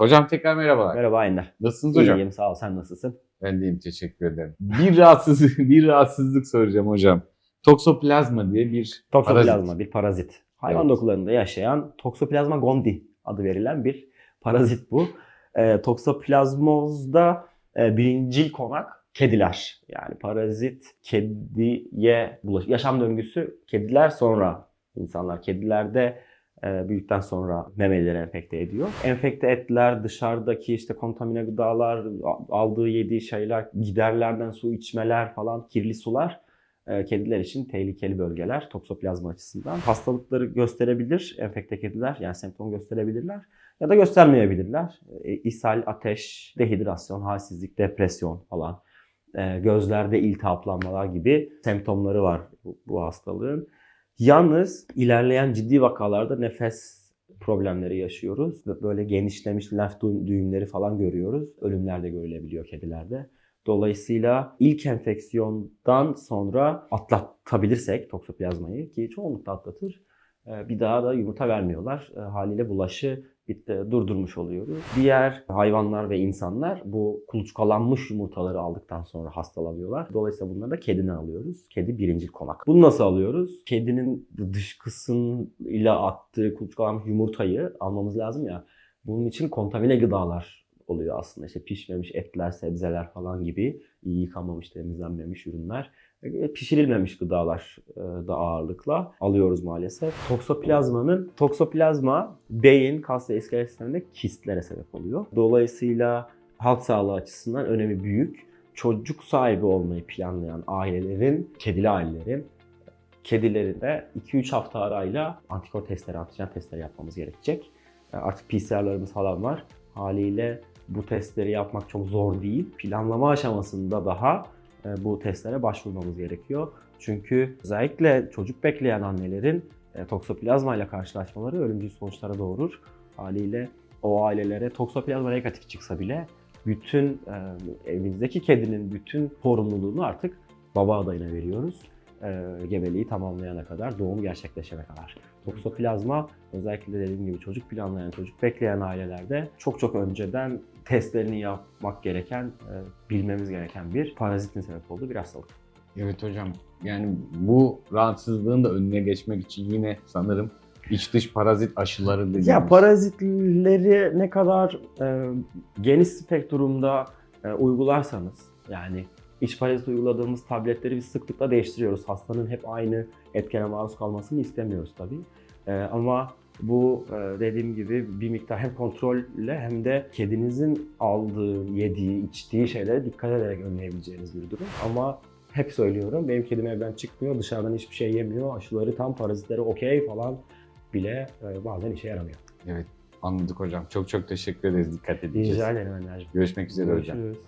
Hocam tekrar merhabalar. Merhaba Ender. Nasılsınız hocam? İyiyim sağ ol sen nasılsın? Ben deyim teşekkür ederim. Bir rahatsızlık, bir rahatsızlık soracağım hocam. Toksoplazma diye bir Toksoplazma parazit. bir parazit. Hayvan Evet. dokularında yaşayan Toxoplasma gondii adı verilen bir parazit bu. E, toksoplazmozda e, birincil konak kediler. Yani parazit kediye bulaş. Yaşam döngüsü kediler sonra insanlar. Kedilerde büyüdükten sonra memeleri enfekte ediyor. Enfekte etler, dışarıdaki işte kontamine gıdalar, aldığı yediği şeyler, giderlerden su içmeler falan, kirli sular e, kediler için tehlikeli bölgeler toksoplazma açısından. Hastalıkları gösterebilir enfekte kediler yani semptom gösterebilirler ya da göstermeyebilirler. E, ishal, ateş, dehidrasyon, halsizlik, depresyon falan. E, gözlerde iltihaplanmalar gibi semptomları var bu hastalığın. Yalnız ilerleyen ciddi vakalarda nefes problemleri yaşıyoruz. Böyle genişlemiş lenf dü- düğümleri falan görüyoruz. Ölümler de görülebiliyor kedilerde. Dolayısıyla ilk enfeksiyondan sonra atlatabilirsek toksoplazmayı ki çoğunlukla atlatır bir daha da yumurta vermiyorlar. E, Haliyle bulaşı bitti, durdurmuş oluyoruz. Diğer hayvanlar ve insanlar bu kuluçkalanmış yumurtaları aldıktan sonra hastalanıyorlar. Dolayısıyla bunları da kediden alıyoruz. Kedi birincil konak. Bunu nasıl alıyoruz? Kedinin dışkısıyla attığı kuluçkalanmış yumurtayı almamız lazım ya. Bunun için kontamine gıdalar oluyor aslında. İşte pişmemiş etler, sebzeler falan gibi iyi yıkanmamış, temizlenmemiş ürünler. E, Pişirilmemiş gıdalar e, da ağırlıkla alıyoruz maalesef. Toksoplazmanın, toksoplazma beyin, kas ve iskelet sisteminde kistlere sebep oluyor. Dolayısıyla halk sağlığı açısından önemi büyük. Çocuk sahibi olmayı planlayan ailelerin, kedili ailelerin kedilerin de 2-3 hafta arayla antikor testleri, antijen testleri yapmamız gerekecek. E, Artık PCR'larımız falan var. Haliyle bu testleri yapmak çok zor değil. Planlama aşamasında daha bu testlere başvurmamız gerekiyor. Çünkü özellikle çocuk bekleyen annelerin e, toksoplazma ile karşılaşmaları ölümcül sonuçlara doğurur. Haliyle o ailelere toksoplazma negatif çıksa bile bütün e, evimizdeki kedinin bütün sorumluluğunu artık baba adayına veriyoruz. E, gebeliği tamamlayana kadar, doğum gerçekleşene kadar. Toksoplazma özellikle dediğim gibi çocuk planlayan, çocuk bekleyen ailelerde çok çok önceden testlerini yapmak gereken, e, bilmemiz gereken bir parazitin sebep olduğu bir hastalık. Evet hocam. Yani bu rahatsızlığın da önüne geçmek için yine sanırım iç dış parazit aşıları dediğimiz. Ya parazitleri ne kadar e, geniş spektrumda e, uygularsanız yani iç parazit uyguladığımız tabletleri biz sıklıkla değiştiriyoruz. Hastanın hep aynı etkene maruz kalmasını istemiyoruz tabii. E, ama bu e, dediğim gibi bir miktar hem kontrolle hem de kedinizin aldığı, yediği, içtiği şeylere dikkat ederek önleyebileceğiniz bir durum. Ama hep söylüyorum benim kedim evden çıkmıyor, dışarıdan hiçbir şey yemiyor, aşıları tam parazitleri okey falan bile e, bazen işe yaramıyor. Evet anladık hocam. Çok çok teşekkür ederiz dikkat edeceğiz. Rica ederim. Görüşmek üzere hocam. Görüşürüz.